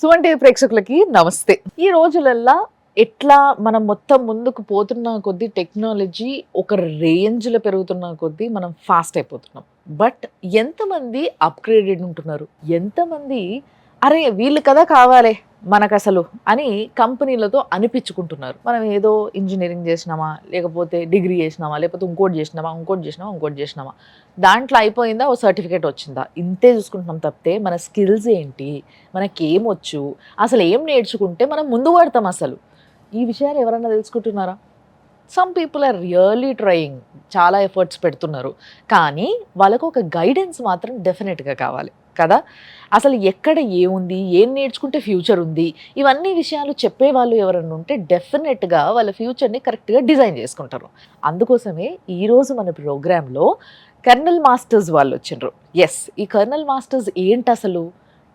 సువంటి ప్రేక్షకులకి నమస్తే. ఈ రోజులల్లా ఎట్లా మనం మొత్తం ముందుకు పోతున్న కొద్దీ టెక్నాలజీ ఒక రేంజ్లో పెరుగుతున్న కొద్దీ మనం ఫాస్ట్ అయిపోతున్నాం. బట్ ఎంతమంది అప్గ్రేడెడ్ ఉంటున్నారు? ఎంతమంది అరే వీళ్ళు కదా కావాలి మనకు అసలు అని కంపెనీలతో అనిపించుకుంటున్నారు. మనం ఏదో ఇంజనీరింగ్ చేసినామా లేకపోతే డిగ్రీ చేసినామా లేకపోతే ఇంకోటి చేసినామా ఇంకోటి చేసినామా ఇంకోటి చేసినామా. దాంట్లో అయిపోయిందా ఓ సర్టిఫికేట్ వచ్చిందా? ఇంతే చూసుకుంటున్నాం తప్పితే మన స్కిల్స్ ఏంటి? మనకేమొచ్చు? అసలు ఏం నేర్చుకుంటే మనం ముందు పడతాం అసలు? ఈ విషయాలు ఎవరన్నా తెలుసుకుంటున్నారా? Some people are really trying చాలా ఎఫర్ట్స్ పెడుతున్నారు. కానీ వాళ్ళకు ఒక గైడెన్స్ మాత్రం డెఫినెట్గా కావాలి. కదా? అసలు ఎక్కడ ఏముంది? ఏం నేర్చుకుంటే ఫ్యూచర్ ఉంది? ఇవన్నీ విషయాలు చెప్పేవాళ్ళు ఎవరన్నా ఉంటే డెఫినెట్గా వాళ్ళ ఫ్యూచర్ని కరెక్ట్గా డిజైన్ చేసుకుంటారు. అందుకోసమే ఈరోజు మన ప్రోగ్రాంలో కర్నల్ మాస్టర్స్ వాళ్ళు వచ్చిండ్రు. ఎస్ ఈ కర్నల్ మాస్టర్స్ ఏంటి అసలు?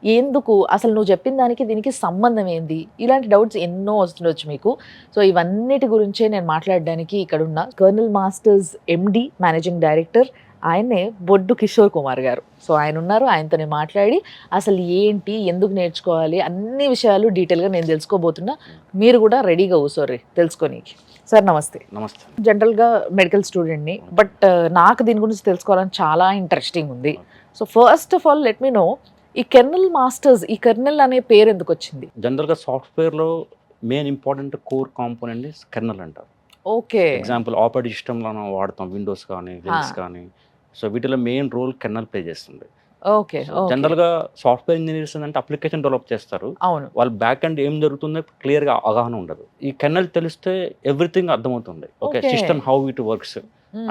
ఎందుకు? అసలు నువ్వు చెప్పిన దానికి దీనికి సంబంధం ఏంది? ఇలాంటి డౌట్స్ ఎన్నో వస్తుండొచ్చు మీకు. సో ఇవన్నిటి గురించే నేను మాట్లాడడానికి ఇక్కడ ఉన్న kernel masters M D managing director ఆయన్నే బొడ్డు కిషోర్ కుమార్ గారు. సో ఆయన ఉన్నారు ఆయనతో నేను మాట్లాడి అసలు ఏంటి ఎందుకు నేర్చుకోవాలి అన్ని విషయాలు డీటెయిల్గా నేను తెలుసుకోబోతున్నా. మీరు కూడా రెడీగా కూర్చోర్రి తెలుసుకోనీకి. సార్ నమస్తే. నమస్తే. జనరల్గా మెడికల్ స్టూడెంట్ని బట్ నాకు దీని గురించి తెలుసుకోవాలని చాలా ఇంట్రెస్టింగ్ ఉంది. So first of all let me know ఈ కెర్నల్ మాస్టర్స్ ఈ కెర్నల్ అనే పేరు ఎందుకు వచ్చింది? జనరల్గా సాఫ్ట్వేర్లో main important core component kernel అంటారు. ఓకే. ఎగ్జాంపుల్ ఆపరేటింగ్ సిస్టమ్లో మనం వాడతాం విండోస్ కానీ లినక్స్ కానీ సో వీటిలో మెయిన్ రోల్ కెర్నల్ ప్లే చేస్తుంది. ఓకే జనరల్గా సాఫ్ట్వేర్ ఇంజనీర్స్ అంటే అప్లికేషన్ డెవలప్ చేస్తారు. అవును. వాళ్ళ బ్యాక్ అండ్ ఏం జరుగుతుందో క్లియర్గా అవగాహన ఉండదు. ఈ కెర్నల్ తెలిస్తే ఎవ్రీథింగ్ అర్థమవుతుంది. Okay. System how it works.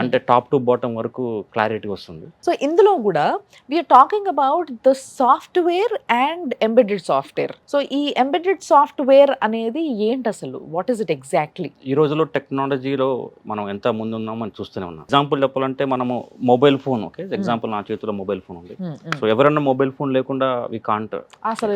అంటే టాప్ టు బాటమ్ వరకు క్లారిటీ వస్తుంది. సో ఇందులో కూడా we are talking about the software and embedded software so ఈ ఎంబెడెడ్ సాఫ్ట్వేర్ అనేది ఏంటి అసలు? వాట్ ఈస్ ఇట్ ఎగ్జాక్ట్లీ ఈ రోజుల్లో టెక్నాలజీలో మనం ఎంత ముందు ఉన్నామని చూస్తూనే ఉన్నాం. ఎగ్జాంపుల్ చెప్పాలంటే మనము మొబైల్ ఫోన్ ఓకే ఎగ్జాంపుల్ నా చేతిలో మొబైల్ ఫోన్ ఉంది. సో ఎవరన్నా మొబైల్ ఫోన్ లేకుండా వి కాంట్ అసలు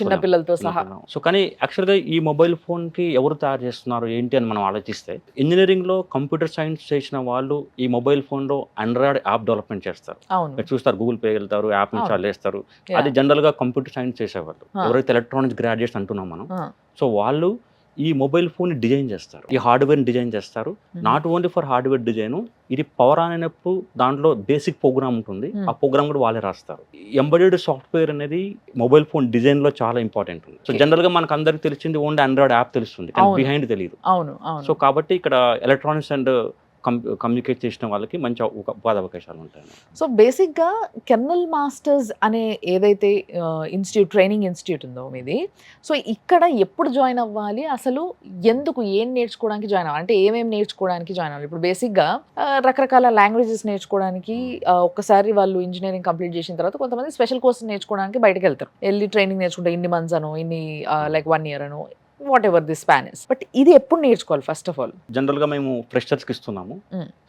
చిన్న. పిల్లలతో సహా. సో కానీ యాక్చువల్గా ఈ మొబైల్ ఫోన్కి ఎవరు తయారు చేస్తున్నారు ఏంటి అని మనం ఆలోచిస్తే ఇంజనీరింగ్లో కంప్యూటర్ సైన్స్ చేసిన వాళ్ళు ఈ మొబైల్ ఫోన్లో ఆండ్రాయిడ్ యాప్ డెవలప్మెంట్ చేస్తారు మీరు చూస్తారు గూగుల్ పే వెళ్తారు యాప్. ఇన్స్టాల్ చేస్తారు Yeah. అది జనరల్గా కంప్యూటర్ సైన్స్ చేసేవాళ్ళు. ఎవరైతే ఎలక్ట్రానిక్స్ గ్రాడ్యుయేట్స్ అంటున్నాం మనం. సో వాళ్ళు ఈ మొబైల్ ఫోన్ డిజైన్ చేస్తారు ఈ హార్డ్వేర్ డిజైన్ చేస్తారు. Not only for hardware design ఇది పవర్ ఆన్ అయినప్పుడు దాంట్లో బేసిక్ ప్రోగ్రామ్ ఉంటుంది. ఆ ప్రోగ్రామ్ కూడా వాళ్ళే రాస్తారు ఎంబెడెడ్ సాఫ్ట్వేర్ అనేది మొబైల్ ఫోన్ డిజైన్లో చాలా ఇంపార్టెంట్ ఉంది సో. జనరల్గా మనకు అందరికి తెలిసింది ఓన్లీ ఆండ్రాయిడ్ యాప్ తెలుస్తుంది కానీ. బిహైండ్ తెలియదు సో కాబట్టి ఇక్కడ ఎలక్ట్రానిక్స్ అండ్ కమ్యూనికేట్ చేసిన వాళ్ళకి మంచి ఉపాధి అవకాశాలు ఉంటాయి సో బేసిక్గా కెర్నల్ మాస్టర్స్ అనే ఏదైతే ఇన్స్టిట్యూట్ ట్రైనింగ్ ఇన్స్టిట్యూట్ ఉందో మీది సో ఇక్కడ ఎప్పుడు జాయిన్ అవ్వాలి? అసలు ఎందుకు? ఏం నేర్చుకోవడానికి జాయిన్ అవ్వాలి? అంటే ఏమేమి నేర్చుకోవడానికి జాయిన్ అవ్వాలి? ఇప్పుడు బేసిక్గా రకరకాల లాంగ్వేజెస్ నేర్చుకోవడానికి ఒక్కసారి వాళ్ళు ఇంజనీరింగ్ కంప్లీట్ చేసిన తర్వాత కొంతమంది స్పెషల్ కోర్స్ నేర్చుకోవడానికి బయటకు వెళ్తారు వెళ్ళి ట్రైనింగ్ నేర్చుకుంటే ఇన్ని మంత్స్ అనో ఇన్ని లైక్ వన్ ఇయర్ అనో వాట్ ఎవర్ ది స్పానిస్ బట్ ఇది ఎప్పుడు నేర్చుకోవాలి ఫస్ట్ ఆఫ్ ఆల్ జనరల్గా మేము ఫ్రెషర్స్కి ఇస్తున్నాము.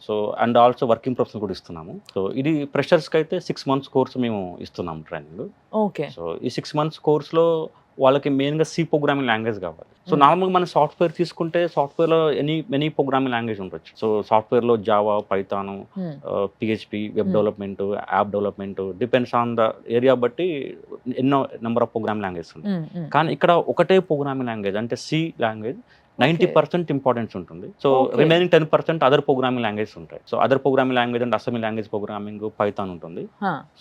So and also working professional కూడా ఇస్తున్నాము. సో ఇది ఫ్రెషర్స్కి అయితే సిక్స్ మంత్స్ కోర్స్ మేము ఇస్తున్నాము ట్రైనింగ్ ఓకే సో ఈ సిక్స్ మంత్స్ కోర్స్లో వాళ్ళకి మెయిన్గా సి ప్రోగ్రామింగ్ లాంగ్వేజ్ కావాలి. So Hmm. నార్మల్గా మన సాఫ్ట్వేర్ తీసుకుంటే సాఫ్ట్వేర్లో ఎనీ మెనీ ప్రోగ్రామింగ్ లాంగ్వేజ్ ఉండొచ్చు. సో సాఫ్ట్వేర్లో Java Python PHP web Hmm. Development app development depends on the area బట్టి ఎన్నో నెంబర్ ఆఫ్ ప్రోగ్రామ్ లాంగ్వేజ్ ఉంది కానీ ఇక్కడ ఒకటే ప్రోగ్రామింగ్ లాంగ్వేజ్ అంటే C language ninety percent importance ఉంటుంది. So. Remaining ten percent other programming language ఉంటాయి. సో అదర్ ప్రోగ్రామింగ్ లాంగ్వేజ్ అంటే అసెంబ్లీ లాంగ్వేజ్ ప్రోగ్రామింగ్ పైథాన్ ఉంటుంది.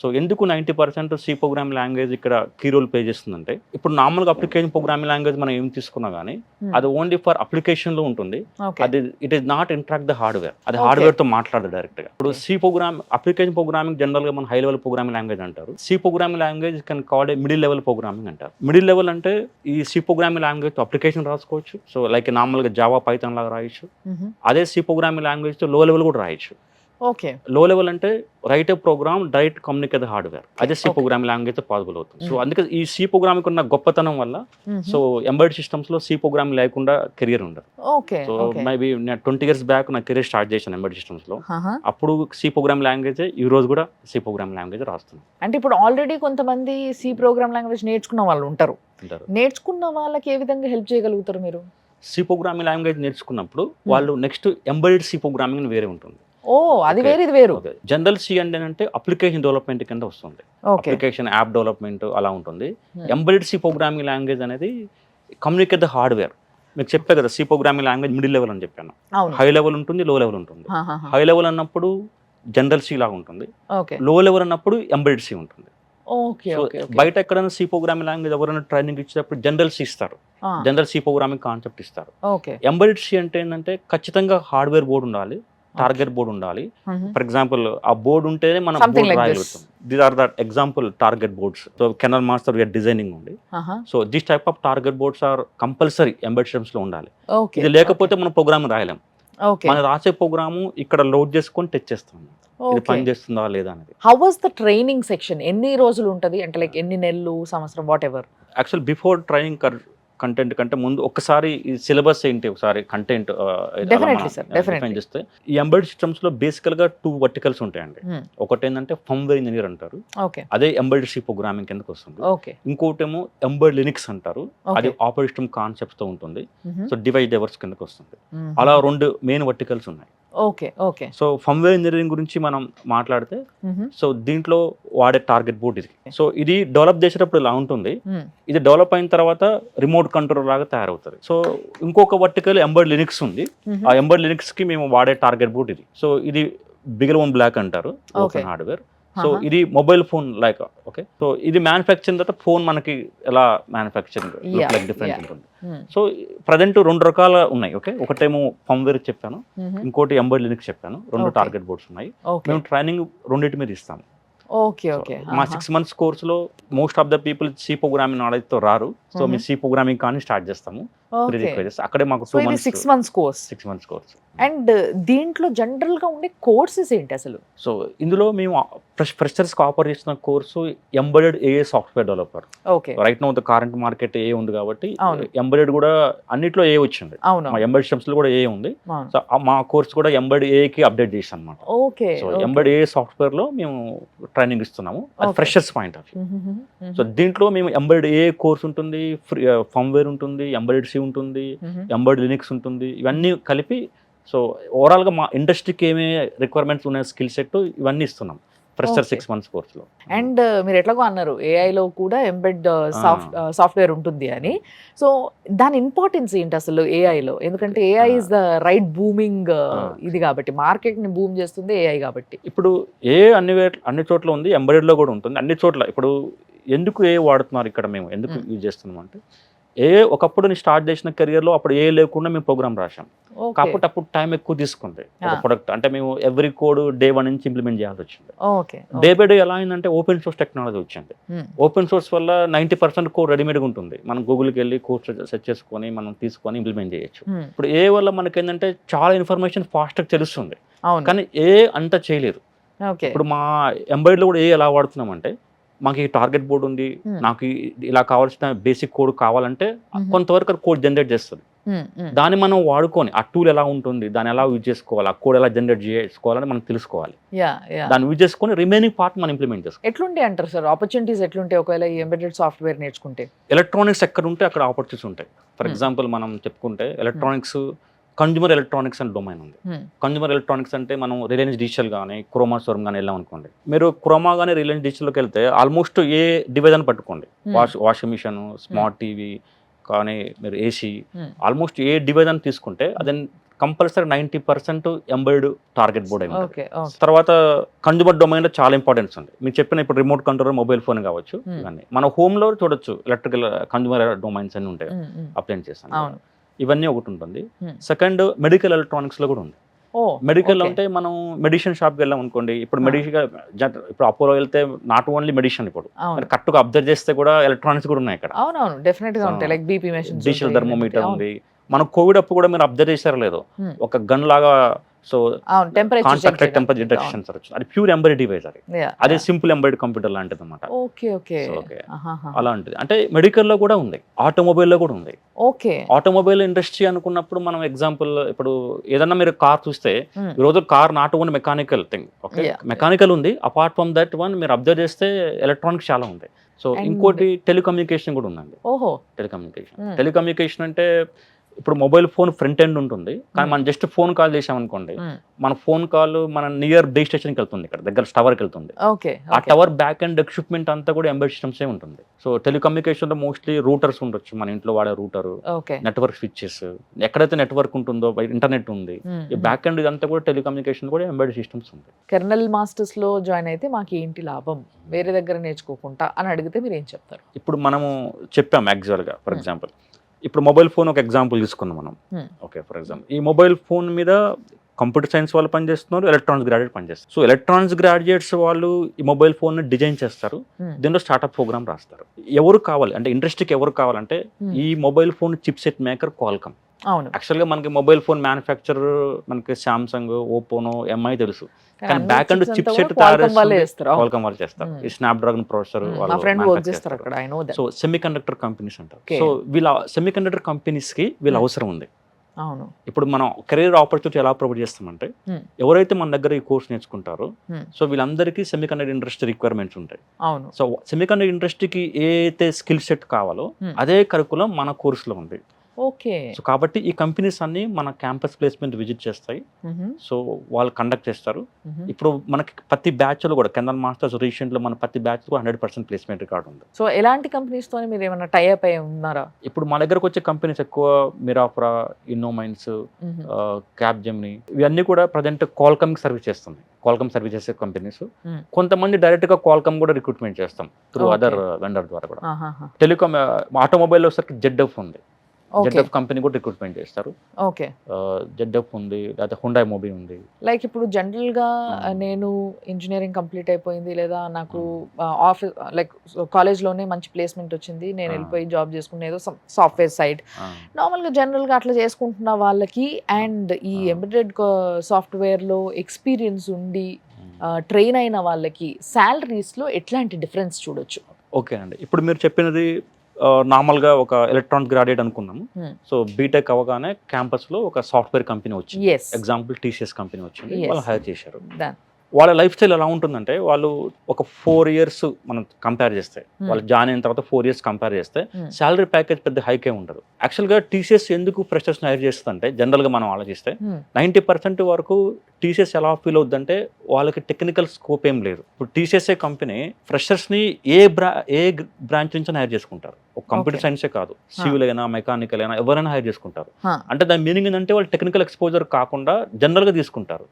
సో ఎందుకు ninety percent C program language ఇక్కడ కీ రోల్ ప్లే చేస్తుందంటే ఇప్పుడు నార్మల్గా అప్లికేషన్ ప్రోగ్రామింగ్ లాంగ్వేజ్ మనం ఏం తీసుకున్నా కానీ అది ఓన్లీ ఫర్ అప్లికేషన్లో ఉంటుంది అది it is not interact the hardware అది. హార్డ్వేర్తో మాట్లాడదు డైరెక్ట్గా ఇప్పుడు. సి ప్రోగ్రామ్ అప్లికేషన్ ప్రోగ్రామింగ్ జనరల్గా మన హై లెవెల్ ప్రోగ్రామింగ్ లాంగ్వేజ్ అంటారు. C programming language can call a middle level programming అంటారు. మిడిల్ లెవెల్ అంటే ఈ సి ప్రోగ్రామింగ్ లాంగ్వేజ్ అప్లికేషన్ రాసుకోవచ్చు. సో లైక్ నార్మల్గా జావా పైథాన్ లాగా రాయొచ్చు. అదే సి ప్రోగ్రామింగ్ లాంగ్వేజ్తో లో లెవెల్ కూడా రాయొచ్చు. ఓకే. లో లెవెల్ అంటే write program direct communicate hardware అదే సి. ప్రోగ్రామింగ్ లాంగ్వేజ్తో పాసిబుల్ అవుతుంది. సో. అందుకే ఈ సి ప్రోగ్రామింగ్ ఉన్న గొప్పతనం వల్ల సో ఎంబెడ్ సిస్టమ్స్లో సి ప్రోగ్రామ్ లేకుండా కెరియర్ ఉండదు. ఓకే సో మేబీ నేను ట్వంటీ ఇయర్స్ బ్యాక్ నా కెరీర్ స్టార్ట్ చేశాను ఎంబెడ్ సిస్టమ్స్లో. అప్పుడు సి ప్రోగ్రామ్ లాంగ్వేజ్ ఈ రోజు కూడా సి ప్రోగ్రామ్ లాంగ్వేజ్ రాస్తున్నాను అంటే ఇప్పుడు ఆల్రెడీ కొంతమంది సి ప్రోగ్రామ్ లాంగ్వేజ్ నేర్చుకున్న వాళ్ళు ఉంటారు. నేర్చుకున్న వాళ్ళకి ఏ విధంగా హెల్ప్ చేయగలుగుతారు మీరు? సి ప్రోగ్రామింగ్ లాంగ్వేజ్ నేర్చుకున్నప్పుడు వాళ్ళు నెక్స్ట్ ఎంబెడెడ్ సి ప్రోగ్రామింగ్ అని వేరే ఉంటుంది. ఓ అది. వేరు ఇది వేరు. జనరల్ సి అంటే అంటే అప్లికేషన్ డెవలప్మెంట్ కింద వస్తుంది. అప్లికేషన్ యాప్ డెవలప్మెంట్ అలా ఉంటుంది. ఎంబెడెడ్ సి ప్రోగ్రామింగ్ లాంగ్వేజ్ అనేది కమ్యూనికేట్ ద హార్డ్వేర్ మీకు చెప్పే కదా C programming language middle level అని చెప్పాను. హై లెవెల్ ఉంటుంది లో లెవెల్ ఉంటుంది. హై లెవెల్ అన్నప్పుడు జనరల్ సి లాగా ఉంటుంది. లో లెవెల్ అన్నప్పుడు ఎంబెడెడ్ సి ఉంటుంది. బయట ఎక్కడైనా సి ప్రోగ్రామింగ్ లాంగ్వేజ్ ఎవరైనా ట్రైనింగ్ ఇచ్చేటప్పుడు జనరల్ సి ఇస్తారు. జనరల్ సి ప్రోగ్రామింగ్ కాన్సెప్ట్ ఇస్తారు. ఓకే. ఎంబెడెడ్ సి అంటే ఏంటంటే ఖచ్చితంగా హార్డ్వేర్ బోర్డు ఉండాలి టార్గెట్ బోర్డు ఉండాలి. ఫర్ ఎగ్జాంపుల్ ఆ బోర్డు ఉంటేనే మనం రాయగలుగుతాం these are the example target boards so kernel master with designing ఉంది. So this type of target boards are compulsory embed సిస్టమ్స్లో ఉండాలి. ఓకే ఇది లేకపోతే మనం ప్రోగ్రామ్ రాయలేం. ఓకే. మనం రాసే ప్రోగ్రాము ఇక్కడ లోడ్ చేసుకొని టెచ్ చేస్తాం ఇది ఓకే పని చేస్తుందా లేదా అనేది. How was the training section ఎన్ని రోజులు ఉంటది? అంటే లైక్ ఎన్ని నెలలు సంవత్సరం whatever actual before training content కంటే ముందు ఒకసారి ఈ సిలబస్ ఏంటి ఒకసారి కంటెంట్ sir, definitely. చేస్తే ఈ ఎంబెడ్ సిస్టమ్స్లో బేసికల్గా టూ వర్టికల్స్ ఉంటాయండి. Hmm. ఒకటి ఏంటంటే ఫమ్వేర్ ఇంజనీర్ అంటారు. అదే ఎంబెడ్ సి ప్రోగ్రామింగ్ కిందకి వస్తుంది. ఓకే ఇంకోటేమో ఎంబెడ్ లినిక్స్ అంటారు. అది ఆపరేషన్ కాన్సెప్ట్స్తో ఉంటుంది. Mm-hmm. సో డివైస్ డైవర్స్ కిందకి వస్తుంది. అలా రెండు మెయిన్ వర్టికల్స్ ఉన్నాయి. Okay okay. So firmware engineering గురించి మనం మాట్లాడితే సో దీంట్లో వాడే టార్గెట్ బోర్డ్ ఇది. సో ఇది డెవలప్ చేసేటప్పుడు ఇలా ఉంటుంది. ఇది డెవలప్ అయిన తర్వాత రిమోట్ కంట్రోల్ లాగా తయారవుతుంది. సో ఇంకొక వర్టికల్ ఎంబర్డ్ లినిక్స్ ఉంది. ఆ ఎంబర్డ్ లినిక్స్కి మేము వాడే టార్గెట్ బోర్డ్ ఇది. సో ఇది బిగర్ వన్ బ్లాక్ అంటారు. Open hardware. సో ఇది mobile phone like okay. So ఇది మ్యానుఫ్యాక్చరింగ్ తర్వాత ఫోన్ మనకి ఎలా మ్యానుఫ్యాక్చరింగ్ లైక్ డిఫరెంట్. ఉంటుంది. సో ప్రజెంట్ రెండు రకాల ఉన్నాయి ఓకే. ఒకటేమో ఫమ్వేర్ చెప్పాను ఇంకోటి ఎంబర్డ్ లినిక్స్ చెప్పాను రెండు. టార్గెట్ బోర్డ్స్ ఉన్నాయి. మేము ట్రైనింగ్ రెండింటి మీద ఇస్తాము ఓకే ఓకే మా సిక్స్ మంత్స్ కోర్సులో most of the people C programming నాలెడ్జ్తో రారు. So Mhm. మేము సి ప్రోగ్రామింగ్ కానీ స్టార్ట్ చేస్తాము. అక్కడే మాకు two months six months course six months course and దీంట్లో జనరల్గా ఉండే కోర్సెస్ ఏంటి అసలు? సో ఇందులో మేము ఫ్రెషర్స్ ఆఫర్ చేసిన కోర్సు ఎంబెడెడ్ ఏఏ software developer. Okay. Right now the current market ఏ ఉంది కాబట్టి. ఎంబెడెడ్ కూడా అన్నిట్లో ఏ వచ్చింది. అవును. మా ఎంబెడ్ సిస్టమ్స్లో కూడా ఏ ఉంది. సో మా కోర్స్ కూడా ఎంబెడ్కి అప్డేట్ చేసాం అనమాట ఓకే సో ఎంబెడ్ ఏ సాఫ్ట్వేర్లో మేము ట్రైనింగ్ ఇస్తున్నాము. అది. ఫ్రెషర్స్ పాయింట్ ఆఫ్ సో దీంట్లో మేము ఎంబెడ్ ఏ కోర్స్ ఉంటుంది ఫమ్వేర్ ఉంటుంది ఎంబెడెడ్ సి ఉంటుంది ఎంబెడ్ లినిక్స్ ఉంటుంది ఇవన్నీ కలిపి సో ఓవరాల్గా మా ఇండస్ట్రీకి ఏమే రిక్వైర్మెంట్స్ ఉన్న స్కిల్ సెట్ ఇవన్నీ ఇస్తున్నాం. ఫ్రెషర్. సిక్స్ మంత్స్ కోర్స్లో అండ్ మీరు ఎట్లాగో అన్నారు AI లో కూడా ఎంబెడ్ సాఫ్ట్ సాఫ్ట్వేర్ ఉంటుంది అని. సో దాని ఇంపార్టెన్స్ ఏంటి అసలు AI లో? ఎందుకంటే AI is the right booming. ఇది కాబట్టి. మార్కెట్ని బూమ్ చేస్తుంది ఏఐ కాబట్టి. ఇప్పుడు ఏ అన్ని అన్ని చోట్ల ఉంది embedded లో కూడా ఉంటుంది. అన్ని చోట్ల ఇప్పుడు ఎందుకు ఏ వాడుతున్నారు ఇక్కడ మేము? ఎందుకు. యూజ్ చేస్తున్నాం అంటే ఏ ఒకప్పుడు నేను స్టార్ట్ చేసిన కెరియర్లో అప్పుడు ఏ లేకుండా మేము ప్రోగ్రామ్ రాసాం కాకపోతే అప్పుడు టైం ఎక్కువ తీసుకుంది ఒక. ప్రొడక్ట్ అంటే మేము ఎవ్రీ కోడ్ డే వన్ నుంచి ఇంప్లిమెంట్ చేయాల్సి వచ్చింది. డే బై డే ఎలా అయిందంటే ఓపెన్ సోర్స్ టెక్నాలజీ వచ్చింది. Hmm. ఓపెన్ సోర్స్ వల్ల నైంటీ పర్సెంట్ కోడ్ రెడీమేడ్గా ఉంటుంది. మనం గూగుల్కి వెళ్ళి కోర్స్ సెట్ చేసుకొని మనం తీసుకొని ఇంప్లిమెంట్ చేయొచ్చు. ఇప్పుడు ఏ వల్ల మనకి ఏంటంటే చాలా ఇన్ఫర్మేషన్ ఫాస్ట్గా తెలుస్తుంది. కానీ ఏ అంత చేయలేదు. ఇప్పుడు మా ఎంబైడ్లో కూడా ఏ ఎలా వాడుతున్నామంటే మాకు ఈ టార్గెట్ బోర్డు ఉంది Hmm. నాకు ఇలా కావాల్సిన బేసిక్ కోడ్ కావాలంటే Mhm. కొంతవరకు కోడ్ జనరేట్ చేస్తుంది. దాన్ని మనం వాడుకొని ఆ టూల్ ఎలా ఉంటుంది దాన్ని ఎలా యూజ్ చేసుకోవాలి ఆ కోడ్ ఎలా జనరేట్ చేసుకోవాలని మనం తెలుసుకోవాలి. దాన్ని యూజ్ చేసుకొని రిమైనింగ్ పార్ట్ మనం ఇంప్లిమెంట్ చేసుకోవాలి ఎట్లుంటాయి అంటారు సార్? ఆపర్చునిటీస్ ఎట్లుంటాయి? ఒకవేళ ఈ ఎంబెడెడ్ సాఫ్ట్వేర్ నేర్చుకుంటే. ఎలక్ట్రానిక్స్ ఎక్కడ ఉంటే అక్కడ ఆపర్చునిటీస్ ఉంటాయి. For Hmm. ఎగ్జాంపుల్ మనం చెప్పుకుంటే ఎలక్ట్రానిక్స్ కన్జ్యూమర్ ఎలక్ట్రానిక్స్ అని డొమైన్ ఉంది. Hmm. కన్జ్యూమర్ ఎలక్ట్రానిక్స్ అంటే మనం రిలయన్స్ డిజిటల్ కానీ క్రోమా షోరూమ్ కానీ వెళ్ళాం అనుకోండి. మీరు క్రోమా కానీ రిలయన్స్ డిజిటల్కి వెళ్తే ఆల్మోస్ట్ ఏ డివైజ్ అని పట్టుకోండి. Hmm. Wash washing machine smart TV కానీ మీరు ఏసీ Hmm. ఆల్మోస్ట్ ఏ డివైజ్ అని తీసుకుంటే అది compulsory ninety percent embed target board అయి ఉంటుంది. ఓకే ఓకే తర్వాత కన్జ్యూమర్ డొమైన్లో చాలా ఇంపార్టెన్స్ ఉంది. మీరు చెప్పిన ఇప్పుడు రిమోట్ కంట్రోల్ మొబైల్ ఫోన్ కావచ్చు Hmm. ఇవన్నీ. మన హోమ్లో చూడొచ్చు ఎలక్ట్రికల్ కన్జ్యూమర్ డొమైన్స్ అన్ని ఉంటాయి. అప్లైన్ చేస్తాను. ఇవన్నీ ఒకటి ఉంటుంది. సెకండ్ మెడికల్ ఎలక్ట్రానిక్స్లో కూడా ఉంది. మెడికల్. అంటే మనం మెడిసిన్ షాప్కి వెళ్ళాం అనుకోండి ఇప్పుడు Ah. మెడిసిన్ ఇప్పుడు అపోలో వెళ్తే నాట్ ఓన్లీ మెడిసిన్ ఇప్పుడు కరెక్ట్గా అబ్జర్వ్ చేస్తే కూడా ఎలక్ట్రానిక్స్ కూడా ఉన్నాయి ఇక్కడ. అవునవును డెఫినెట్గా ఉంటాయి. Like BP machines digital thermometer ఉంది. మన కోవిడ్ అప్పుడు కూడా మీరు అబ్జర్వ్ చేశారో లేదో? Hmm. ఒక గన్ లాగా సో అవును టెంపరేచర్ డిటెక్షన్ వచ్చింది. అది ప్యూర్ ఎంబైడ్ డివైస్ అది. అదే సింపుల్ ఎంబైడ్ కంప్యూటర్ లాంటిది అనమాట ఓకే ఓకే. అలాంటిది. అంటే మెడికల్లో కూడా ఉంది. ఆటోమొబైల్లో కూడా ఉంది. ఓకే ఆటోమొబైల్ ఇండస్ట్రీ అనుకున్నప్పుడు మనం ఎగ్జాంపుల్ ఇప్పుడు ఏదన్నా మీరు కార్ చూస్తే ఈ రోజు car not only mechanical thing okay. Mechanical ఉంది. అపార్ట్ ఫ్రమ్ దట్ వన్ మీరు అబ్జర్వ్ చేస్తే ఎలక్ట్రానిక్స్ చాలా ఉంది. సో ఇంకోటి టెలికమ్యూనికేషన్ కూడా ఉందండి. ఓహో. Telecommunication Hmm. టెలికమ్యూనికేషన్ అంటే ఇప్పుడు మొబైల్ ఫోన్ ఫ్రంట్ ఎండ్ ఉంటుంది. కానీ మనం జస్ట్ ఫోన్ కాల్ చేసాం అనుకోండి మన ఫోన్ కాల్ మన నియర్ బేస్ స్టేషన్కి వెళ్తుంది ఇక్కడ దగ్గర టవర్కి వెళ్తుంది ఓకే ఆ టవర్ బ్యాక్ అండ్ ఎక్విప్మెంట్ అంతా కూడా ఎంబెడ్ సిస్టమ్సే ఉంటుంది. సో టెలికమ్యూనికేషన్లో మోస్ట్లీ రూటర్స్ ఉండొచ్చు మన ఇంట్లో వాడే రూటర్ ఓకే నెట్వర్క్ స్విచ్చెస్ ఎక్కడైతే నెట్వర్క్ ఉంటుందో ఇంటర్నెట్ ఉంది ఈ బ్యాక్ అండ్ ఇదంతా కూడా టెలికమ్యూనికేషన్ కూడా ఎంబెడ్ సిస్టమ్స్ ఉంది. కెర్నల్ మాస్టర్స్లో జాయిన్ అయితే మాకు ఏంటి లాభం? వేరే దగ్గర నేర్చుకోకుండా అని అడిగితే మీరు ఏం చెప్తారు? ఇప్పుడు మనము చెప్పాం యాక్చువల్గా ఫర్ Hmm. ఎగ్జాంపుల్ ఇప్పుడు మొబైల్ ఫోన్ ఒక ఎగ్జాంపుల్ తీసుకున్నాం మనం. ఓకే ఫర్ ఎగ్జాంపుల్ ఈ మొబైల్ ఫోన్ మీద కంప్యూటర్ సైన్స్ వాళ్ళు పనిచేస్తున్నారు ఎలక్ట్రానిక్స్ గ్రాడ్యుయేట్ పనిచేస్తారు సో ఎలక్ట్రానిక్స్ గ్రాడ్యుయేట్స్ వాళ్ళు ఈ మొబైల్ ఫోన్ డిజైన్ చేస్తారు. దీనిలో స్టార్ట్అప్ ప్రోగ్రామ్ రాస్తారు ఎవరు కావాలి అంటే ఇండస్ట్రీకి ఎవరు కావాలంటే. ఈ mobile phone chip set maker Qualcomm అవును యాక్చువల్గా మనకి మొబైల్ ఫోన్ మ్యానుఫ్యాక్చరర్ మనకి సామ్సంగ్ ఓపోనో ఎంఐ తెలుసు కానీ set కూడా Qualcomm తయారు వాళ్ళే. చేస్తారు Hmm. ఈ Snapdragon processor so semiconductor companies అంటారు. సో వీళ్ళ సెమీ కండక్టర్ కంపెనీస్కి వీళ్ళ Hmm. అవసరం ఉంది అవును ఇప్పుడు మనం కెరీర్ ఆపర్చునిటీ ఎలా ప్రొవైడ్ చేస్తామంటే Hmm. ఎవరైతే మన దగ్గర ఈ కోర్స్ నేర్చుకుంటారో. సో వీళ్ళందరికీ సెమీ కండక్టర్ ఇండస్ట్రీ రిక్వైర్మెంట్స్ ఉంటాయి అవును సో సెమీ కండక్టర్ ఇండస్ట్రీకి ఏ అయితే స్కిల్ సెట్ కావాలో. అదే కరికులం మన కోర్సులో ఉంది ఓకే. సో కాబట్టి ఈ కంపెనీస్ అన్ని మన క్యాంపస్ ప్లేస్మెంట్ విజిట్ చేస్తాయి. సో వాళ్ళు కండక్ట్ చేస్తారు. ఇప్పుడు మనకి ప్రతి బ్యాచ్లో కూడా కెందన్ మాస్టర్స్ రీసెంట్లో మన ప్రతి బ్యాచ్లో హండ్రెడ్ పర్సెంట్ ప్లేస్మెంట్ రికార్డ్ ఉంది. సో ఎలాంటి కంపెనీస్ తోని మీరు ఏమైనా టైఅప్ అయి ఉన్నారా? ఇప్పుడు మా దగ్గరకు వచ్చే కంపెనీస్ ఎక్కువ మిరాఫ్రా ఇన్నోమైన్స్. క్యాబ్ జెమ్ని ఇవన్నీ కూడా ప్రజెంట్ కాల్కమ్ సర్వీస్ చేస్తుంది. కాల్కమ్ సర్వీస్ చేసే కంపెనీస్. కొంతమంది డైరెక్ట్గా కాల్కమ్ కూడా రిక్రూట్మెంట్ చేస్తాం త్రూ. అదర్ వెండర్ ద్వారా కూడా. టెలికామ్ ఆటోమొబైల్ వచ్చేసరికి జెడ్ఎఫ్ ఉంది. ఓకే జెడ్ఎఫ్ కంపెనీ కూడా రిక్రూట్మెంట్ చేస్తారు. ఓకే. జెడ్ఎఫ్ ఉంది లేకపోతే హుండాయ్ మోబీ ఉంది. లైక్ ఇప్పుడు జనరల్గా Hmm. నేను ఇంజనీరింగ్ కంప్లీట్ అయిపోయింది లేదా నాకు ఆఫీస్ లైక్ కాలేజ్లోనే మంచి ప్లేస్మెంట్ వచ్చింది. నేను Ah. వెళ్ళిపోయి జాబ్ చేసుకునే ఏదో సాఫ్ట్వేర్ సైడ్ నార్మల్గా జనరల్గా అట్లా చేసుకుంటున్న వాళ్ళకి అండ్ ఈ. ఎంబెడెడ్ సాఫ్ట్వేర్లో ఎక్స్పీరియన్స్ ఉండి. ట్రైన్ అయిన వాళ్ళకి సాలరీస్లో ఎట్లాంటి డిఫరెన్స్ చూడొచ్చు? ఓకే అండి ఇప్పుడు మీరు చెప్పినది నార్మల్గా ఒక ఎలక్ట్రానిక్ గ్రాడ్యుయేట్ అనుకున్నాము Hmm. సో బీటెక్ అవగానే క్యాంపస్లో ఒక సాఫ్ట్వేర్ కంపెనీ వచ్చింది ఎగ్జాంపుల్ టీసీఎస్ కంపెనీ వచ్చింది. వాళ్ళు హైర్ చేశారు వాళ్ళ లైఫ్ స్టైల్ ఎలా ఉంటుందంటే వాళ్ళు ఒక ఫోర్ ఇయర్స్ మనం కంపేర్ చేస్తే Hmm. వాళ్ళు జాయిన్ అయిన తర్వాత ఫోర్ ఇయర్స్ కంపేర్ చేస్తే Hmm. శాలరీ ప్యాకేజ్ పెద్ద హైకే ఉండదు యాక్చువల్గా టీసీఎస్ ఎందుకు ఫ్రెషర్స్ హైర్ చేస్తుందంటే జనరల్గా మనం ఆలోచిస్తే నైంటీ పర్సెంట్ వరకు టీసీఎస్ ఎలా ఫీల్ అవుద్దంటే వాళ్ళకి టెక్నికల్ స్కోప్ ఏం లేదు. ఇప్పుడు టీసీఎస్ఏ కంపెనీ ఫ్రెషర్స్ని ఏ బ్రా ఏ బ్రాంచ్ నుంచి హైర్ చేసుకుంటారు. ఒక కంప్యూటర్. సైన్సే కాదు సివిల్ అయినా మెకానికల్ అయినా ఎవరైనా హైర్ చేసుకుంటారు. అంటే దాని మీనింగ్ ఏంటంటే వాళ్ళు టెక్నికల్ ఎక్స్పోజర్ కాకుండా జనరల్గా తీసుకుంటారు.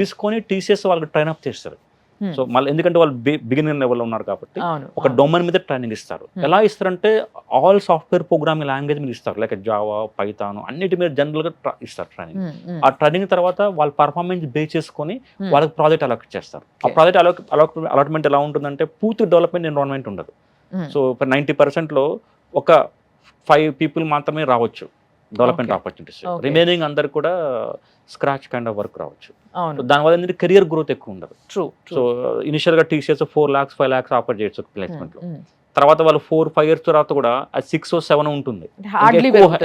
తీసుకొని టీసీఎస్ వాళ్ళకి ట్రైన్ అప్ చేస్తారు. సో మళ్ళీ ఎందుకంటే వాళ్ళు బిగినర్ లెవెల్లో ఉన్నారు కాబట్టి ఒక డొమైన్ మీద ట్రైనింగ్ ఇస్తారు Hmm. ఎలా ఇస్తారంటే ఆల్ సాఫ్ట్వేర్ ప్రోగ్రామింగ్ లాంగ్వేజ్ మీద ఇస్తారు లైక్ జావా పైథాన్ అన్నిటి మీద జనరల్గా ఇస్తారు ట్రైనింగ్ Hmm, hmm. ఆ ట్రైనింగ్ తర్వాత వాళ్ళ పర్ఫార్మెన్స్ బేస్ చేసుకొని Hmm. వాళ్ళకి ప్రాజెక్ట్ అలాట్ చేస్తారు ఆ. ప్రాజెక్ట్ అలాట్ అలాట్ అలాట్మెంట్ ఎలా ఉంటుందంటే పూర్తి డెవలప్మెంట్ ఎన్విరాన్మెంట్ ఉండదు Hmm. సో నైంటీ పర్సెంట్లో ఒక ఫైవ్ పీపుల్ మాత్రమే రావచ్చు డెవలప్మెంట్. ఆపర్చునిటీస్. రిమైనింగ్ అందరు కూడా స్క్రాచ్ కైండ్ ఆఫ్ వర్క్ రావచ్చు. దానివల్ల ఏంటంటే కెరియర్ గ్రోత్ ఎక్కువ ఉండదు. ట్రూ సో ఇనిషియల్గా TCS four lakhs five lakhs offer చేయొచ్చు Hmm, ప్లేస్మెంట్లో తర్వాత వాళ్ళు ఫోర్ ఫైవ్ ఇయర్స్ తర్వాత కూడా అది సిక్స్ సెవెన్ ఉంటుంది.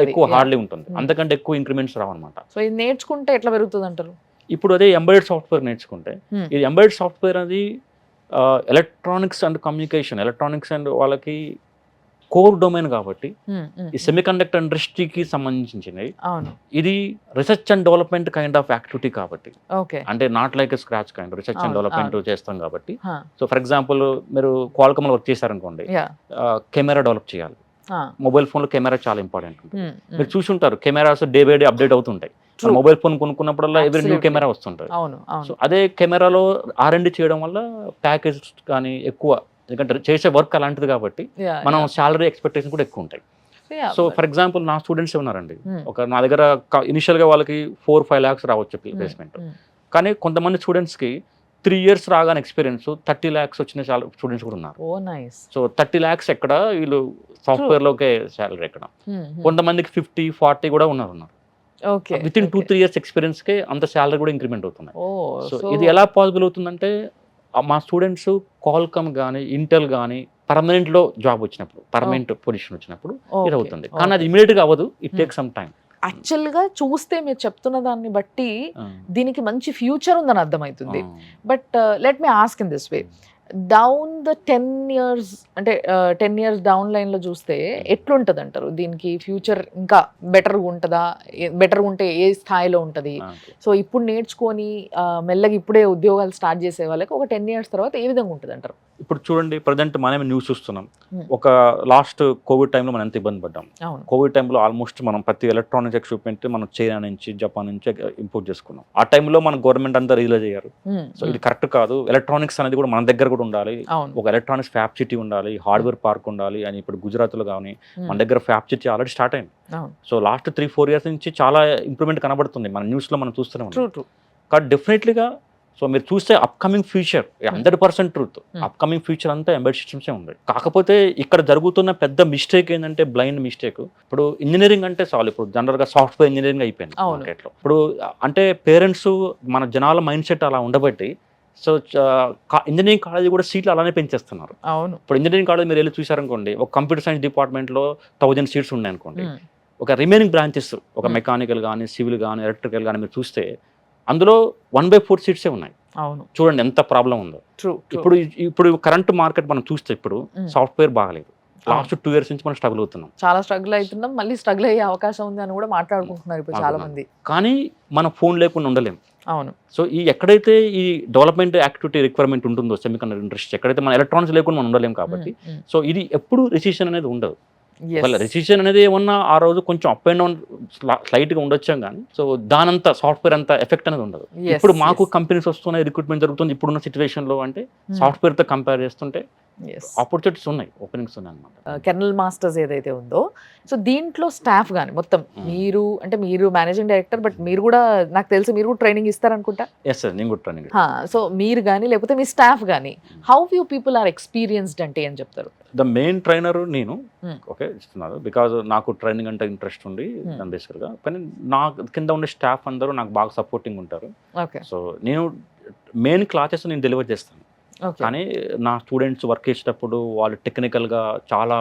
ఎక్కువ హార్డ్లీ ఉంటుంది. Hmm. అంతకంటే ఎక్కువ ఇంక్రిమెంట్స్ రావన్నమాట. సో ఇది నేర్చుకుంటే ఎట్లా పెరుగుతుంది అంటారు? ఇప్పుడు అదే ఎంబెడెడ్ సాఫ్ట్వేర్ నేర్చుకుంటే Hmm. ఇది ఎంబెడెడ్ సాఫ్ట్వేర్ అనేది electronics and communication electronics and వాళ్ళకి కోర్ డొమైన్ కాబట్టి ఈ సెమీ కండక్టర్ ఇండస్ట్రీకి సంబంధించినవి ఇది research and development kind of activity కాబట్టి. అంటే not like scratch kind research and development చేస్తాం కాబట్టి. సో ఫర్ ఎగ్జాంపుల్ మీరు క్వాల్కమ్లో వర్క్ చేశారనుకోండి కెమెరా డెవలప్ చేయాలి. మొబైల్ ఫోన్లో కెమెరా చాలా ఇంపార్టెంట్ ఉంటుంది. మీరు చూసి ఉంటారు cameras day by day update అవుతుంటాయి. మొబైల్ ఫోన్ కొనుక్కున్నప్పుడల్లా ఎవరి న్యూ. కెమెరా వస్తుంటుంది. అవును సో అదే కెమెరాలో ఆర్ అండ్ చేయడం వల్ల ప్యాకేజ్ కానీ ఎక్కువ ఎందుకంటే చేసే వర్క్ అలాంటిది కాబట్టి మనం. శాలరీ ఎక్స్పెక్టేషన్ కూడా ఎక్కువ ఉంటాయి. సో ఫర్ ఎగ్జాంపుల్ నా స్టూడెంట్స్ ఉన్నారండి. Hmm, ఒక నా దగ్గర ఇనిషియల్గా వాళ్ళకి ఫోర్ ఫైవ్ ల్యాక్స్ రావచ్చు hmm, ప్లేస్మెంట్ hmm. కానీ కొంతమంది స్టూడెంట్స్కి త్రీ ఇయర్స్ రాగానే ఎక్స్పీరియన్స్ థర్టీ ల్యాక్స్ వచ్చిన స్టూడెంట్స్ కూడా ఉన్నారు. సో థర్టీ ల్యాక్స్ ఎక్కడ? వీళ్ళు సాఫ్ట్వేర్లోకే శాలరీ ఎక్కడ? Hmm, కొంతమందికి ఫిఫ్టీ ఫార్టీ కూడా ఉన్నారు ఉన్నారు. With in two three years ఎక్స్పీరియన్స్కే అంత శాలరీ కూడా ఇంక్రిమెంట్ అవుతున్నాయి. సో ఇది ఎలా పాసిబుల్ అవుతుందంటే మా స్టూడెంట్స్ కాల్కమ్ కానీ ఇంటెల్ కానీ పర్మనెంట్లో జాబ్ వచ్చినప్పుడు పర్మనెంట్ పొజిషన్ వచ్చినప్పుడు ఇది అవుతుంది కానీ అది ఇమీడియట్గా అవ్వదు. ఇట్. టేక్ సమ్ టైం యాక్చువల్గా చూస్తే మీరు చెప్తున్న దాన్ని బట్టి దీనికి మంచి ఫ్యూచర్ ఉందని అర్థమవుతుంది. But let me ask in this way down the ten years అంటే టెన్ ఇయర్స్ డౌన్ లైన్లో చూస్తే ఎట్లుంటది అంటారు దీనికి ఫ్యూచర్ ఇంకా బెటర్ ఉంటుందా? బెటర్ ఉంటే ఏ స్థాయిలో ఉంటది? సో ఇప్పుడు నేర్చుకొని మెల్లగా ఇప్పుడే ఉద్యోగాలు స్టార్ట్ చేసే వాళ్ళకి ఒక టెన్ ఇయర్స్ తర్వాత ఏ విధంగా ఉంటుంది అంటారు ఇప్పుడు చూడండి ప్రజెంట్ మనమే న్యూస్ చూస్తున్నాం. ఒక లాస్ట్ కోవిడ్ టైంలో మనం ఎంత ఇబ్బంది పడ్డాం? కోవిడ్ టైంలో ఆల్మోస్ట్ మనం ప్రతి ఎలక్ట్రానిక్ ఎక్విప్మెంట్ మనం చైనా నుంచి జపాన్ నుంచి ఇంపోర్ట్ చేసుకున్నాం. ఆ టైంలో మన గవర్నమెంట్ అంతా రియలైజ్ అయ్యారు. సో ఇది కరెక్ట్ కాదు. ఎలక్ట్రానిక్స్ అనేది కూడా మన దగ్గర కూడా ఉండాలి ఒక ఎలక్ట్రానిక్స్ ఫ్యాప్ సిటీ ఉండాలి హార్డ్వేర్ పార్క్ ఉండాలి అని ఇప్పుడు గుజరాత్లో కానీ మన దగ్గర ఫ్యాప్ సిటీ ఆల్రెడీ స్టార్ట్ అయింది. So last three four years నుంచి చాలా ఇంప్రూవ్మెంట్ కనబడుతుంది మన న్యూస్లో మనం చూస్తూనే ఉన్నాం. కానీ డెఫినెట్లీగా సో మీరు చూస్తే upcoming future hundred percent truth. Upcoming future అంతా ఎంబెడ్ సిస్టమ్సే ఉంది. కాకపోతే ఇక్కడ జరుగుతున్న పెద్ద మిస్టేక్ ఏంటంటే బ్లైండ్ మిస్టేక్ ఇప్పుడు ఇంజనీరింగ్ అంటే చాలు. ఇప్పుడు జనరల్గా సాఫ్ట్వేర్ ఇంజనీరింగ్ అయిపోయింది. మార్కెట్లో ఇప్పుడు అంటే పేరెంట్స్ మన జనాల మైండ్ సెట్ అలా ఉండబట్టి సో ఇంజనీరింగ్ కాలేజ్ కూడా సీట్లు అలానే పెంచేస్తున్నారు. అవును. ఇప్పుడు ఇంజనీరింగ్ కాలేజ్ మీరు వెళ్ళి చూసారనుకోండి ఒక కంప్యూటర్ సైన్స్ డిపార్ట్మెంట్లో థౌజండ్ సీట్స్ ఉన్నాయి అనుకోండి ఒక రిమైనింగ్ బ్రాంచెస్ ఒక. మెకానికల్ కానీ సివిల్ కానీ ఎలక్ట్రికల్ కానీ మీరు చూస్తే అందులో వన్ బై ఫోర్ సీట్సే ఉన్నాయి. అవును. చూడండి ఎంత ప్రాబ్లం ఉందో. ట్రూ ఇప్పుడు ఇప్పుడు కరెంట్ మార్కెట్ మనం చూస్తే ఇప్పుడు. సాఫ్ట్వేర్ బాగలేదు. లాస్ట్ టూ ఇయర్స్ నుంచి మనం స్ట్రగుల్ అవుతున్నాం. చాలా స్ట్రగుల్ అవుతున్నాం మళ్ళీ స్ట్రగుల్ అయ్యే అవకాశం ఉంది అని కూడా మాట్లాడుకుంటున్నారు ఇప్పుడు చాలా మంది కానీ మన ఫోన్ లేకుండా ఉండలేం. అవును. సో ఈ ఎక్కడైతే ఈ డెవలప్మెంట్ యాక్టివిటీ రిక్వైర్మెంట్ ఉంటుందో సెమికండక్టర్ ఇండస్ట్రీ ఎక్కడైతే మన ఎలక్ట్రానిక్స్ లేకుండా మనం ఉండలేం కాబట్టి సో ఇది ఎప్పుడు రిసిషన్ అనేది ఉండదు. వాళ్ళ రిసిషన్ అనేది ఏమన్నా ఆ రోజు కొంచెం అప్ అండ్ డౌన్ స్లైట్గా ఉండొచ్చాం కానీ సో దానంతా సాఫ్ట్వేర్ అంత ఎఫెక్ట్ అనేది ఉండదు ఇప్పుడు మాకు. కంపెనీస్ వస్తున్నాయి రిక్రూట్మెంట్ జరుగుతుంది ఇప్పుడున్న సిచ్యువేషన్లో అంటే Hmm. సాఫ్ట్వేర్తో కంపేర్ చేస్తుంటే. ఆపర్చునిటీస్ ఉన్నాయి ఓపెనింగ్స్ ఉన్నాయి అనమాట కెర్నల్ మాస్టర్స్ ఏదైతే ఉందో సో దీంట్లో స్టాఫ్ కానీ మొత్తం Hmm. మీరు అంటే మీరు మేనేజింగ్ డైరెక్టర్ బట్ మీరు కూడా నాకు తెలిసి మీరు కూడా ట్రైనింగ్ ఇస్తారనుకుంటా ఎస్ సార్ నేను కూడా ట్రైనింగ్ సో మీరు కానీ లేకపోతే మీ స్టాఫ్ కానీ how you people are experienced అంటే ఏం చెప్తారు ద మెయిన్ ట్రైనర్ నేను. Hmm. ఓకే ఇస్తున్నారు. బికాజ్ నాకు ట్రైనింగ్ అంటే ఇంట్రెస్ట్ ఉంది Hmm. దాని బేసిక్గా కానీ నా కింద ఉండే స్టాఫ్ అందరూ నాకు బాగా సపోర్టింగ్ ఉంటారు. ఓకే. సో నేను మెయిన్ క్లాసెస్ నేను డెలివర్ చేస్తాను. కానీ నా స్టూడెంట్స్ వర్క్ చేసేటప్పుడు వాళ్ళు టెక్నికల్గా చాలా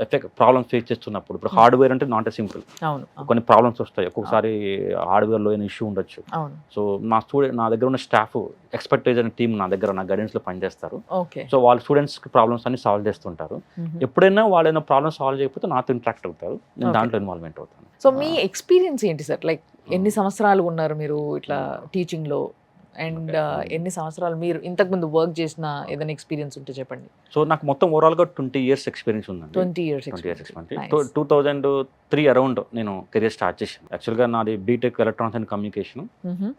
ఎఫెక్ట్ ప్రాబ్లమ్స్ ఫేస్ చేస్తున్నప్పుడు ఇప్పుడు. హార్డ్వేర్ అంటే నాట్ సింపుల్. అవును. అవును, కొన్ని ప్రాబ్లమ్స్ వస్తాయి. ఒక్కొక్కసారి హార్డ్వేర్లో ఏమైనా ఇష్యూ ఉండొచ్చు. సో నా స్టూడెంట్ నా దగ్గర ఉన్న స్టాఫ్ ఎక్స్పర్టైజ్ అనే టీం నా దగ్గర నా గైడెన్స్లో పనిచేస్తారు. ఓకే. సో వాళ్ళ స్టూడెంట్స్కి ప్రాబ్లమ్స్ అన్ని సాల్వ్ చేస్తుంటారు. ఎప్పుడైనా వాళ్ళు ఏమైనా ప్రాబ్లమ్ సాల్వ్ చేయకపోతే నాతో ఇంట్రాక్ట్ అవుతారు. నేను. దాంట్లో ఇన్వాల్వ్మెంట్ అవుతాను. సో మీ ఎక్స్పీరియన్స్ ఏంటి సార్? లైక్ ఎన్ని సంవత్సరాలు ఉన్నారు మీరు ఇట్లా టీచింగ్లో అండ్ Okay. ఎన్ని సంవత్సరాలు మీరు ఇంతకు ముందు వర్క్ చేసిన ఏదైనా ఎక్స్పీరియన్స్ ఉంటే చెప్పండి. సో నాకు మొత్తం ఓవరాల్గా ట్వంటీ ఇయర్స్ ఎక్స్పీరియన్స్ ఉందండి. Twenty years twenty years Nice. Experience two thousand three around నేను కెరియర్ స్టార్ట్ చేశాను. యాక్చువల్గా నాది బీటెక్ ఎలక్ట్రానిక్స్ అండ్ కమ్యూనికేషన్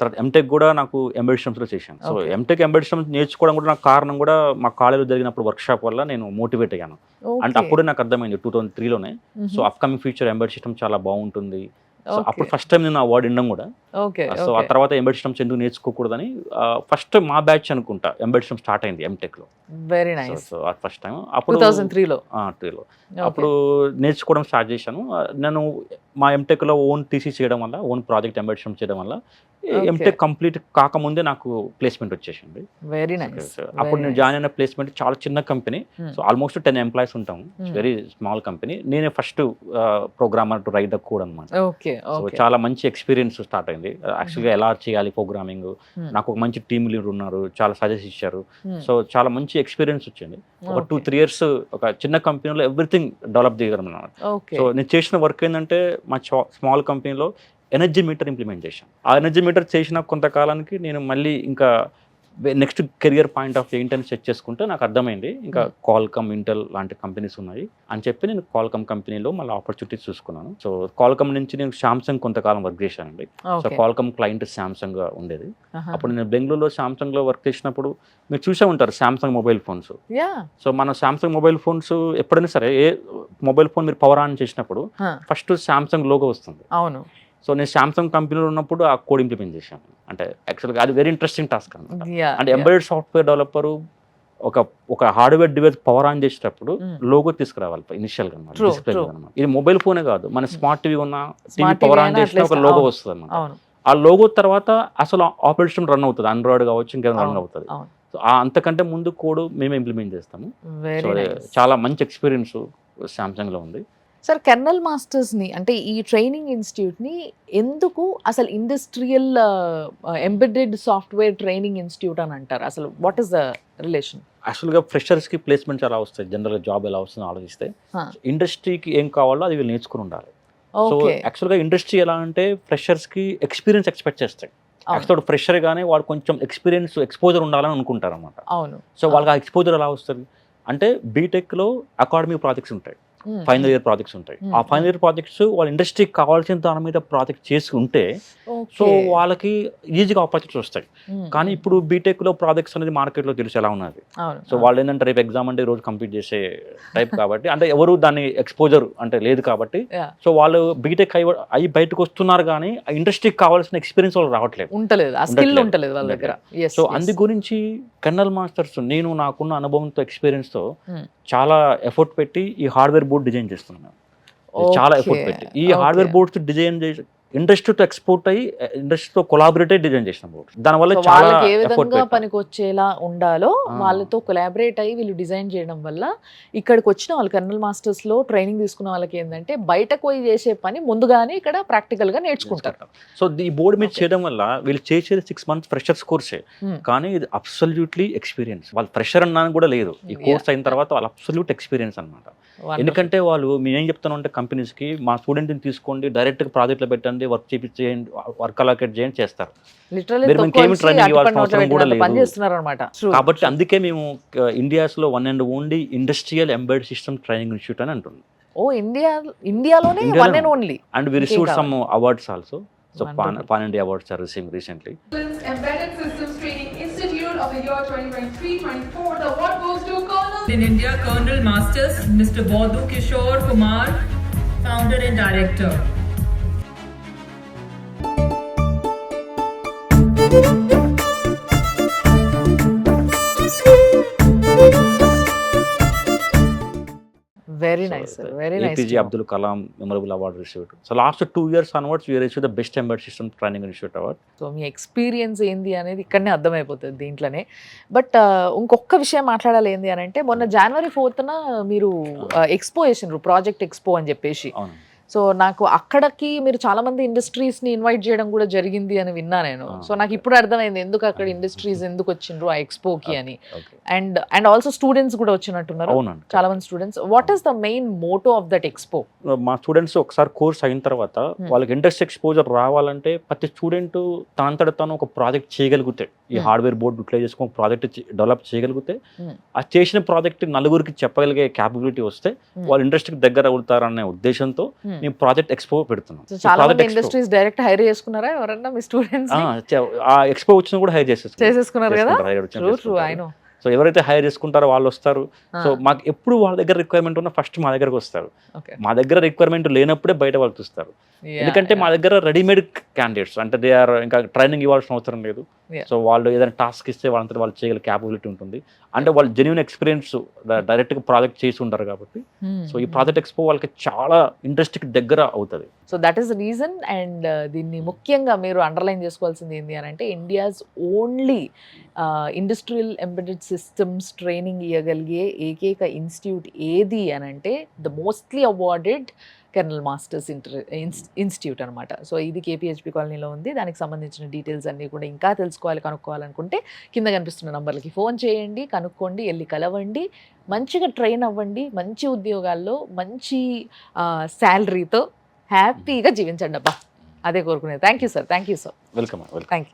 తర్వాత ఎంటెక్ కూడా నాకు ఎంబెడ్ సిస్టమ్స్లో చేశాను. సో. ఎంటెక్ ఎంబెడ్ నేర్చుకోవడం కూడా నాకు కారణం కూడా మా కాలేజీలో జరిగినప్పుడు వర్క్షాప్ వల్ల నేను మోటివేట్ అయ్యాను. అంటే అప్పుడే నాకు అర్థమైంది two thousand త్రీలోనే so upcoming future embed system చాలా బాగుంటుంది. సో అప్పుడు ఫస్ట్ టైం నేను అవార్డు వినడం కూడా. ఓకే సో ఆ తర్వాత ఎంబెడ్ సిస్టమ్స్ ఎందుకు నేర్చుకోకూడదని ఫస్ట్ మా బ్యాచ్ అనుకుంటా ఎంబెడ్ సిస్టమ్ స్టార్ట్ అయింది ఎంటెక్లో. Very nice so first time two అప్పుడు థౌసండ్ త్రీలో త్రీలో అప్పుడు నేర్చుకోవడం స్టార్ట్ చేశాను. నేను మా ఎంటెక్లో ఓన్ టీసీ చేయడం వల్ల ఓన్ ప్రాజెక్ట్ ఎంబెడ్ సిస్టమ్ చేయడం వల్ల. ఎంటెక్ కంప్లీట్ కాకముందే నాకు ప్లేస్మెంట్ వచ్చేసింది. వెరీ నైస్ అప్పుడు నేను జాయిన్ అయిన ప్లేస్మెంట్ చాలా చిన్న company. So almost ten employees ఉంటాం. Hmm. Very small company. నేనే first programmer to write the code అనమాట ఓకే సో చాలా మంచి ఎక్స్పీరియన్స్ స్టార్ట్ అయింది. యాక్చువల్గా ఎలా చేయాలి ప్రోగ్రామింగ్. నాకు ఒక మంచి టీమ్ లీడర్ ఉన్నారు చాలా సజెస్ట్ ఇచ్చారు. సో చాలా మంచి ఎక్స్పీరియన్స్ వచ్చింది ఒక టూ త్రీ ఇయర్స్ ఒక చిన్న కంపెనీలో ఎవ్రీథింగ్ డెవలప్ చేయగలం అన్నమాట ఓకే. సో నేను చేసిన వర్క్ ఏంటంటే మా స్మాల్ కంపెనీలో ఎనర్జీ మీటర్ ఇంప్లిమెంట్ చేశాను. ఆ ఎనర్జీ మీటర్ చేసిన కొంతకాలానికి నేను మళ్ళీ ఇంకా నెక్స్ట్ కెరియర్ పాయింట్ ఆఫ్ ఏంటని సెట్ చేసుకుంటే నాకు అర్థమైంది. ఇంకా Hmm. కాల్కమ్ ఇంటెల్ లాంటి కంపెనీస్ ఉన్నాయి. అని చెప్పి నేను కాల్కమ్ కంపెనీలో మళ్ళీ ఆపర్చునిటీస్ చూసుకున్నాను. సో కాల్కమ్ నుంచి నేను సామ్సంగ్ కొంతకాలం వర్క్ చేశానండి. సో కాల్కమ్ క్లయింట్ సామ్సంగ్ ఉండేది. అప్పుడు నేను బెంగళూరులో సామ్సంగ్లో వర్క్ చేసినప్పుడు మీరు చూసే ఉంటారు సామ్సంగ్ మొబైల్ ఫోన్స్ సో మన సామ్సంగ్ మొబైల్ ఫోన్స్ ఎప్పుడైనా సరే ఏ మొబైల్ ఫోన్ మీరు పవర్ ఆన్ చేసినప్పుడు ఫస్ట్ సామ్సంగ్ లోగో వస్తుంది. అవును. సో నేను సామ్సంగ్ కంపెనీలో ఉన్నప్పుడు ఆ కోడ్ ఇంప్లిమెంట్ చేశాను. అంటే యాక్చువల్గా అది వెరీ ఇంట్రెస్టింగ్ టాస్క్ అనమాట అంటే ఎంబెడెడ్ సాఫ్ట్వేర్ డెవలపర్ ఒక ఒక హార్డ్వేర్ డివైస్ పవర్ ఆన్ చేసేటప్పుడు. లోగో తీసుకురావాలి ఇనిషియల్గా అనమాట True, డిస్ప్లే true. అనమాట ఇది మొబైల్ ఫోనే కాదు మన స్మార్ట్ టీవీ ఉన్న టీవీ పవర్ ఆన్ చేసిన ఒక లోగో. వస్తుంది అనమాట ఆ లోగో తర్వాత అసలు ఆపరేషన్ రన్ అవుతుంది ఆండ్రాయిడ్ కావచ్చు ఇంకేమైనా రన్ అవుతుంది. సో ఆ అంతకంటే ముందు కోడ్ మేమే ఇంప్లిమెంట్ చేస్తాము. చాలా మంచి ఎక్స్పీరియన్స్ సామ్సంగ్లో ఉంది. సార్ కెర్నల్ మాస్టర్స్ని అంటే ఈ ట్రైనింగ్ ఇన్స్టిట్యూట్ని ఎందుకు అసలు industrial embedded software training institute అని అంటారు? అసలు వాట్ ఇస్ ద రిలేషన్? యాక్చువల్గా ఫ్రెషర్స్కి ప్లేస్మెంట్స్ ఎలా వస్తాయి? జనరల్గా జాబ్ ఎలా వస్తుందో ఆలోచిస్తే ఇండస్ట్రీకి ఏం కావాలో అది వీళ్ళు నేర్చుకుని ఉండాలి. సో యాక్చువల్గా ఇండస్ట్రీ ఎలా అంటే ఫ్రెషర్స్కి ఎక్స్పీరియన్స్ ఎక్స్పెక్ట్ చేస్తాయి. యాక్చువల్ ఫ్రెషర్ గానే వాడు కొంచెం ఎక్స్పీరియన్స్ ఎక్స్పోజర్ ఉండాలని అనుకుంటారు అనమాట అవును. సో వాళ్ళకి ఆ ఎక్స్పోజర్ ఎలా వస్తుంది? అంటే బీటెక్లో అకాడమీ ప్రాజెక్ట్స్ ఉంటాయి. ఫైనల్ ఇయర్ ప్రాజెక్ట్స్ ఉంటాయి Hmm. ఆ ఫైనల్ ఇయర్ ప్రాజెక్ట్స్ వాళ్ళ ఇండస్ట్రీకి కావాల్సిన దాని మీద ప్రాజెక్ట్ చేసి ఉంటే సో. వాళ్ళకి ఈజీగా ఆపర్చునిటీస్ వస్తాయి Hmm. కానీ ఇప్పుడు బీటెక్లో ప్రాజెక్ట్స్ అనేది మార్కెట్లో తెలిసి ఎలా ఉన్నది సో వాళ్ళు ఏంటంటే రేపు ఎగ్జామ్ అంటే రోజు కంప్లీట్ చేసే టైప్ కాబట్టి అంటే ఎవరు దాన్ని ఎక్స్పోజర్ అంటే లేదు కాబట్టి. సో వాళ్ళు బీటెక్ అయి అయ్యి బయటకు వస్తున్నారు కానీ ఆ ఇండస్ట్రీకి కావాల్సిన ఎక్స్పీరియన్స్ వాళ్ళు రావట్లేదు ఉంటలేదు ఆ స్కిల్ వాళ్ళ దగ్గర సో. అందు గురించి కెన్నల్ మాస్టర్స్ నేను నాకున్న అనుభవంతో experience తో Hmm. చాలా ఎఫర్ట్ పెట్టి ఈ హార్డ్వేర్ బోర్డ్ డిజైన్ చేస్తున్నాను ఇది చాలా ఎఫర్ట్. పెట్టి ఈ. హార్డ్వేర్ బోర్డ్స్ డిజైన్ చేసి ఇండస్ట్రీతో ఎక్స్పోర్ట్ అయ్యి ఇండస్ట్రీతో కొలాబరేట్ డిజైన్ చేసిన బోర్డ్ దానివల్ల చాలా ఏ విధంగా పనికి వచ్చేలా ఉండాలో. వాళ్ళతో కొలాబరేట్ అయ్యి వీళ్ళు డిజైన్ చేయడం వల్ల ఇక్కడికి వచ్చిన వాళ్ళు కర్నల్ మాస్టర్స్లో ట్రైనింగ్ తీసుకున్న వాళ్ళకి ఏంటంటే బయటకు పోయి చేసే పని ముందుగానే ఇక్కడ ప్రాక్టికల్గా నేర్చుకుంటారు సో ఈ బోర్డు మీద. చేయడం వల్ల వీళ్ళు చేసేది సిక్స్ మంత్స్ ఫ్రెషర్స్ కోర్సే. కానీ ఇది అబ్సల్యూట్లీ ఎక్స్పీరియన్స్ వాళ్ళు ఫ్రెషర్ అన్నాను కూడా లేదు ఈ. కోర్స్ అయిన తర్వాత వాళ్ళ అబ్సల్యూట్ ఎక్స్పీరియన్స్ అన్నమాట Wonderful. ఎందుకంటే వాళ్ళు మేము ఏం చెప్తాను అంటే కంపెనీస్కి మా స్టూడెంట్ని తీసుకోండి డైరెక్ట్గా ప్రాజెక్ట్లో పెట్టండి వర్క్ చేయించేయండి వర్క్ అలొకేట్ చేయండి చేస్తారు కాబట్టి అందుకే మేము ఇండియాస్లో one and only industrial embed system training institute అని అంటుంది ఓ ఇండియా ఇండియాలోనే ఇండియాలో one and only and we? Some awards also so pan. Pan India awards are receiving recently Systems Embedded Systems Training Institute of the year 2023-24. The award goes to Colonel In India, Colonel Masters, Mr. Bodhu Kishore Kumar, founder and director. Very nice very nice APJ Abdul Kalam memorable award received so last two years onwards we are receive the best embed system training institute award so me experience ఏంది అనేది ఇక్కడనే అర్థమైపోతుంది దీంట్లోనే. But ఇంకొక విషయం మాట్లాడాలి ఏంది అని అంటే మొన్న జనవరి ఫోర్త్న మీరు ఎక్స్పో చేసిండ్రు ప్రాజెక్ట్ ఎక్స్పో అని చెప్పేసి. అవును. సో నాకు అక్కడికి మీరు చాలా మంది ఇండస్ట్రీస్ని ఇన్వైట్ చేయడం కూడా జరిగింది అని విన్నా నేను. సో నాకు ఇప్పుడు అర్థమైంది ఎందుకు అక్కడ ఇండస్ట్రీస్ ఎందుకు వచ్చిండ్రు ఆ ఎక్స్పోకి అని అండ్ అండ్ ఆల్సో స్టూడెంట్స్ కూడా వచ్చినట్టున్నారు చాలా మంది students what is the main motto of that expo మా స్టూడెంట్స్ ఒకసారి కోర్స్ అయిన తర్వాత Hmm. వాళ్ళకి ఇండస్ట్రీ ఎక్స్పోజర్ రావాలంటే ప్రతి స్టూడెంట్ తనంతట తాను ఒక ప్రాజెక్ట్ చేయగలిగితే ఈ Hmm. హార్డ్వేర్ బోర్డ్ యూటిలైజ్ చేసుకొని ప్రాజెక్ట్ డెవలప్ చేయగలిగితే Hmm. ఆ చేసిన ప్రాజెక్ట్ నలుగురికి చెప్పగలిగే క్యాపబిలిటీ వస్తే Hmm. వాళ్ళు ఇండస్ట్రీకి దగ్గర అవుతారనే ఉద్దేశంతో Hmm. మేము ప్రాజెక్ట్ ఎక్స్పో పెడుతున్నాం. చాలా. ఇండస్ట్రీస్ డైరెక్ట్ హైర్ చేసుకున్నారా ఎవరన్నా మీ స్టూడెంట్స్ ఆ, ఎక్స్పో వచ్చిన కూడా హైర్ చేసేస్తారు చేసేసుకున్నారు కదా? సో ఎవరైతే హైర్ చేసుకుంటారో వాళ్ళు వస్తారు. సో మాకు ఎప్పుడు వాళ్ళ దగ్గర రిక్వైర్మెంట్ ఉన్నా ఫస్ట్ మా దగ్గరకు వస్తారు. మా దగ్గర రిక్వైర్మెంట్ లేనప్పుడే బయట వాళ్ళు చూస్తారు. ఎందుకంటే మా దగ్గర రెడీమేడ్ క్యాండిడేట్స్ అంటే దే ఆర్ ఇంకా ట్రైనింగ్ ఇవ్వాల్సిన అవసరం లేదు. సో వాళ్ళు ఏదైనా టాస్క్ ఇస్తే వాళ్ళంతా వాళ్ళు చేయగల క్యాపబిలిటీ ఉంటుంది. అంటే వాళ్ళు జెన్యున్ ఎక్స్పీరియన్స్ డైరెక్ట్గా ప్రాజెక్ట్ చేసి ఉంటారు కాబట్టి. Hmm. సో ఈ ప్రాజెక్ట్ ఎక్స్పో వాళ్ళకి చాలా ఇంట్రెస్ట్కి దగ్గర అవుతుంది. So that is reason and దీన్ని ముఖ్యంగా మీరు అండర్లైన్ చేసుకోవాల్సింది ఏంటి అని అంటే India's only industrial embedded systems training ఇవ్వగలిగే ఏకైక ఇన్స్టిట్యూట్ ఏది అని అంటే the mostly awarded kernel masters inter institute అనమాట సో ఇది కేపీహెచ్పి కాలనీలో ఉంది. దానికి సంబంధించిన డీటెయిల్స్ అన్నీ కూడా ఇంకా తెలుసుకోవాలి కనుక్కోవాలనుకుంటే కింద కనిపిస్తున్న నంబర్లకి ఫోన్ చేయండి కనుక్కోండి వెళ్ళి కలవండి. మంచిగా ట్రైన్ అవ్వండి మంచి ఉద్యోగాల్లో మంచి శాలరీతో హ్యాపీగా జీవించండి అబ్బా. అదే కోరుకునేది. Thank you sir. Thank you sir. Welcome welcome. Thank you